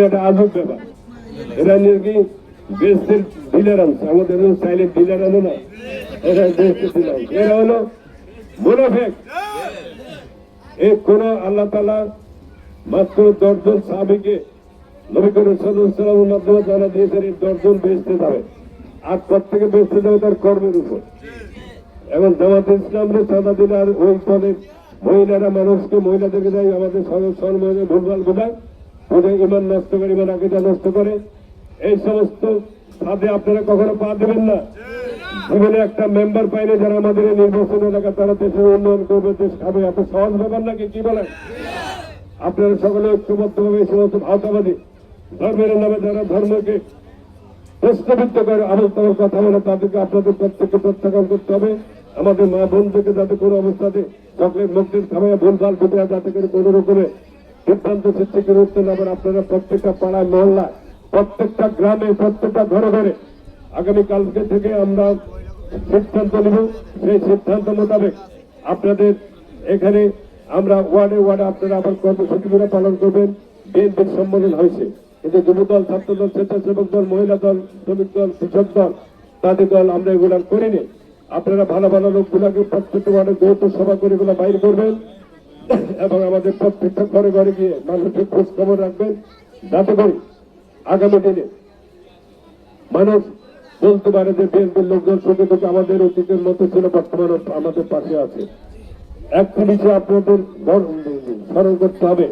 ব্যাপার দশজন এই দশজন বেসতে যাবে আর প্রত্যেকে বেসতে যাবে তার কর্মের উপর। এবং জামাত ইসলামরে চাঁদা দিলে ওই মহিলারা মানুষকে মহিলাদেরকে দেয়, আমাদের সর্বমহিলা ভুলভাল বোঝায়। বোঝায় ইমান নষ্ট করে ইমান আকিদা নষ্ট করে, এই সমস্ত ফাঁদে আপনারা কখনো পা দেবেন না। জীবনে একটা মেম্বার পাইলে যারা আমাদের নির্বাচন এলাকা তারা দেশের উন্নয়ন করবে, দেশ খাবে। এত সহজ ব্যাপার নাকি? কি বলেন? আপনারা সকলে ঐক্যবদ্ধভাবে সমস্ত ভাওতাবাদী ধর্মের নামে যারা ধর্মকে প্রশ্নবিদ্ধ করে আমল তোমার কথা বলে, তাদেরকে আপনাদের প্রত্যেককে প্রত্যাখ্যান করতে হবে। আমাদের মা বোনদেরকে যাতে কোনো অবস্থাতে চকলেট মুক্তির খাওয়া ভুলভাল ফুটে যাতে করে কোনো রকমের সিদ্ধান্ত সৃষ্টি করে উঠতে না পারে আপনারা প্রত্যেকটা পাড়ায় মহল্লা প্রত্যেকটা গ্রামে, প্রত্যেকটা ঘরে ঘরে। আগামীকালকে থেকে আমরা সিদ্ধান্ত নেব। সেই সিদ্ধান্ত মোতাবেক আপনাদের এখানে আমরা ওয়ার্ডে ওয়ার্ডে আপনারা আবার কর্মসূচিগুলো পালন করবেন। বিএনপির সম্মেলন হয়েছে। কিন্তু যুবদল, ছাত্রদল, স্বেচ্ছাসেবক দল, মহিলা দল, শ্রমিক দল, কৃষক দল, তাদের দল আমরা এগুলো করিনি। আপনারা ভালো ভালো লোকগুলাকে প্রত্যেকটা ওয়ার্ডে যৌথ সভা করে এগুলো বাইর করবেন। এবং আমাদের প্রত্যেকটা ঘরে ঘরে গিয়ে মানুষের খোঁজ খবর রাখবেন। যাতে করে আগামী দিনে মানুষ বলতে পারে যে বিএনপির লোকজন সঙ্গে থেকে আমাদের অতীতের মতো ছিল, বর্তমান আমাদের পাশে আছে। একটি বিষয়ে আপনাদের স্মরণ করতে হবে।